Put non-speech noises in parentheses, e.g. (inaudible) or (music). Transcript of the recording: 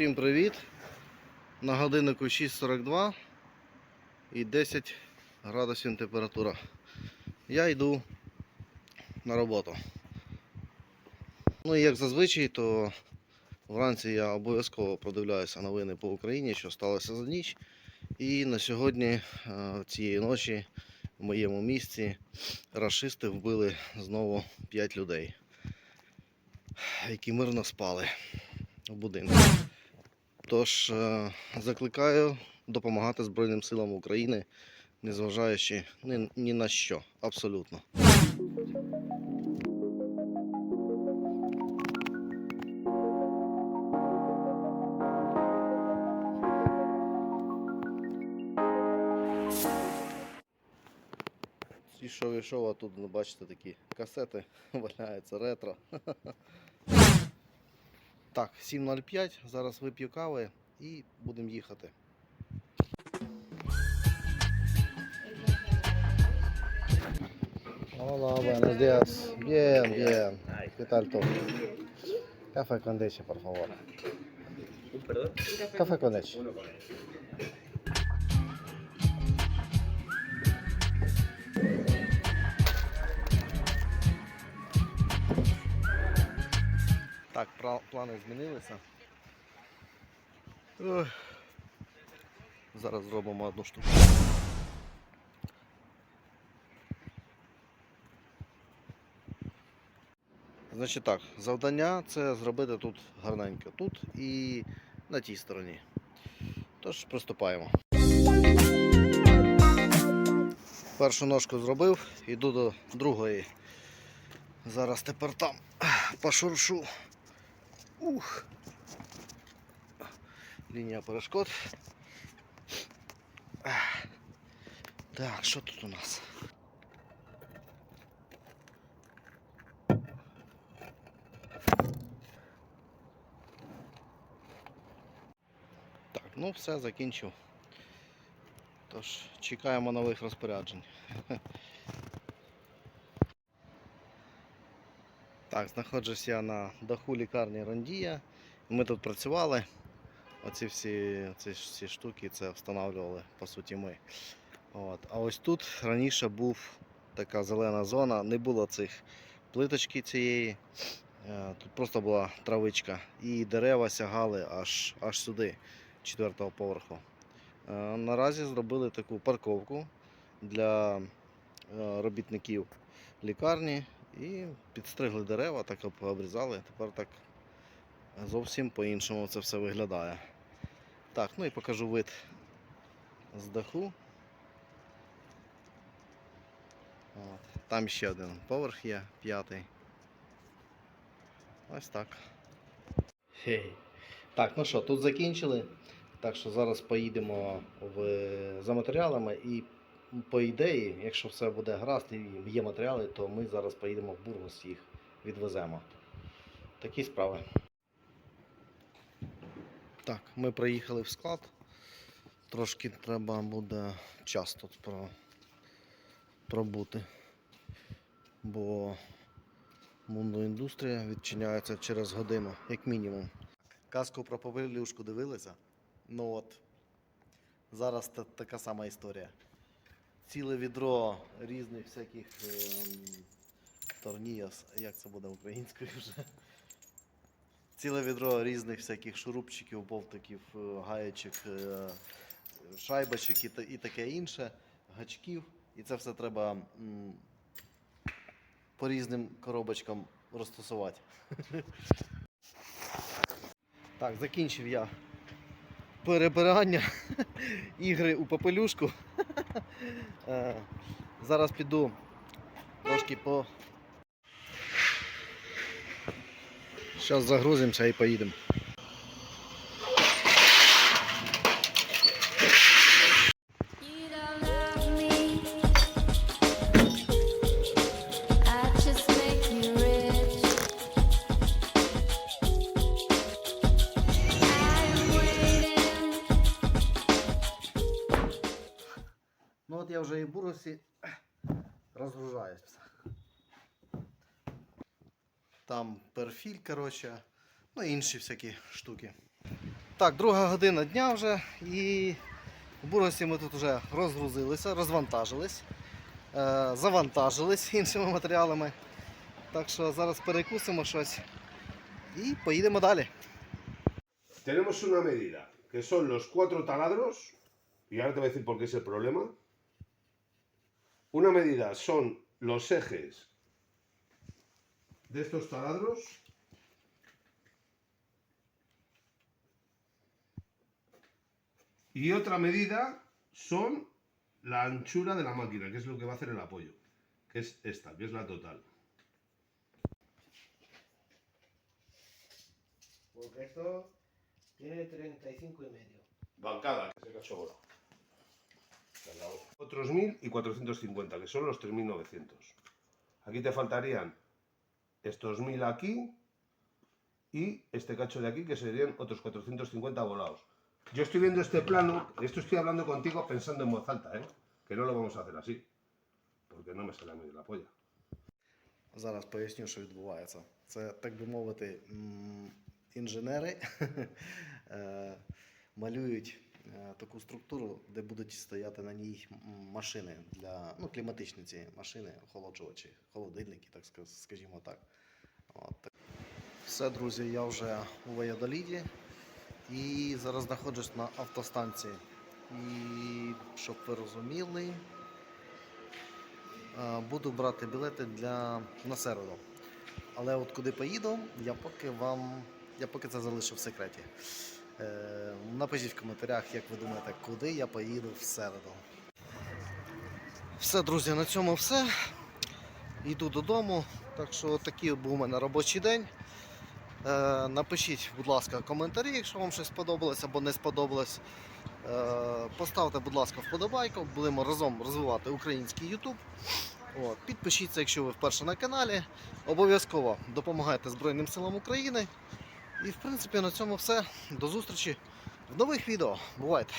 Всім привіт! На годиннику 6.42 і 10 градусів температура. Я йду на роботу. Ну і як зазвичай, то вранці я обов'язково продивляюся новини по Україні, що сталося за ніч. І на сьогодні, е, цієї ночі, в моєму місті рашисти вбили знову 5 людей, які мирно спали в будинку. Тож е, закликаю допомагати Збройним силам України, незважаючи ні, ні на що, абсолютно. Ішов, ішов, а тут, ну, бачите, такі касети (laughs) валяються ретро. (laughs) Так, 7.05, зараз вип'ю кави і будемо їхати. Hola, buenos días. Bien, bien. ¿Qué tal todo? Café con leche, por favor. ¿Perdón? Café con leche. Так, плани змінилися. Зараз зробимо одну штуку. Значить так, завдання це зробити тут гарненько. Тут і на тій стороні. Тож приступаємо. Першу ножку зробив, йду до другої. Зараз тепер там пошуршу. Ух. Лінія перешкод. Так, що тут у нас? Так, ну все, закінчив. Тож, чекаємо нових розпоряджень. Так, знаходжусь я на даху лікарні Рондія. Ми тут працювали. Оці всі ці, ж всі штуки це встановлювали, по суті, ми. От. А ось тут раніше був така зелена зона, не було цих плиточки цієї. Е, Тут просто була травичка. І дерева сягали аж, аж сюди, четвертого поверху. Е, Наразі зробили таку парковку для е, робітників лікарні і підстригли дерева, так об- обрізали. Тепер так зовсім по-іншому це все виглядає. Так, ну і покажу вид з даху. От. Там ще один поверх є, п'ятий. Ось так. Хей. Так, ну що, тут закінчили. Так що зараз поїдемо в, за матеріалами і по ідеї, якщо все буде гаразд і є матеріали, то ми зараз поїдемо в Бургос їх відвеземо. Такі справи. Так, ми приїхали в склад. Трошки треба буде час тут про, пробути. Бо індустрія відчиняється через годину, як мінімум. Казку про попелюшку дивилися? Ну от. Зараз та- така сама історія. Ціле відро різних всяких ем, торніяс, як це буде українською вже. Ціле відро різних всяких шурупчиків, болтиків, е, гаєчок, е, шайбочок і, та- і таке інше, гачків. І це все треба м, по різним коробочкам розтасувати. Так, закінчив я перебирання (laughs) ігри у попелюшку. Е, Зараз піду трошки по. Зараз загрузимося і поїдемо. От я вже і в буросі розгружаюся. Там перфіль, коротше, ну і інші всякі штуки. Так, друга година дня вже і в Бургасі ми тут вже розгрузилися, розвантажились, е, завантажились іншими матеріалами. Так що зараз перекусимо щось і поїдемо далі. Tenemos una medida, que son los cuatro taladros, y ahora te voy a decir por qué es el problema. Una medida son los ejes de estos taladros. Y otra medida son la anchura de la máquina, que es lo que va a hacer el apoyo, que es esta, que es la total. Porque esto tiene 35 y medio. Bancada, que se cachó bola. Otros 1000 y 450, que son los 3900. Aquí te faltarían estos 1000 aquí y este cacho de aquí, que serían otros 450 volados. Yo estoy viendo este plano, esto estoy hablando contigo pensando en voz alta, ¿eh? que no lo vamos a hacer así, porque no me sale a mí de la polla. Зараз поясню, що відбувається. Це, так би мовити, м, інженери е, малюють е, таку структуру, де будуть стояти на ній машини для ну, кліматичні ці машини, охолоджувачі, холодильники, так скажімо так. От. Все, друзі, я вже у Ваядоліді і зараз знаходжусь на автостанції. І щоб ви розуміли, Е, Буду брати білети для на середу. Але от куди поїду, я поки вам. Я поки це залишу в секреті. Е, напишіть в коментарях, як ви думаєте, куди я поїду в середу. Все, друзі, на цьому все. Йду додому. Так що такий був у мене робочий день. Е, напишіть, будь ласка, коментарі, якщо вам щось сподобалось або не сподобалось. Е, Поставте, будь ласка, вподобайку. Будемо разом розвивати український YouTube. Підпишіться, якщо ви вперше на каналі. Обов'язково допомагайте Збройним силам України. І в принципі на цьому все. До зустрічі в нових відео. Бувайте!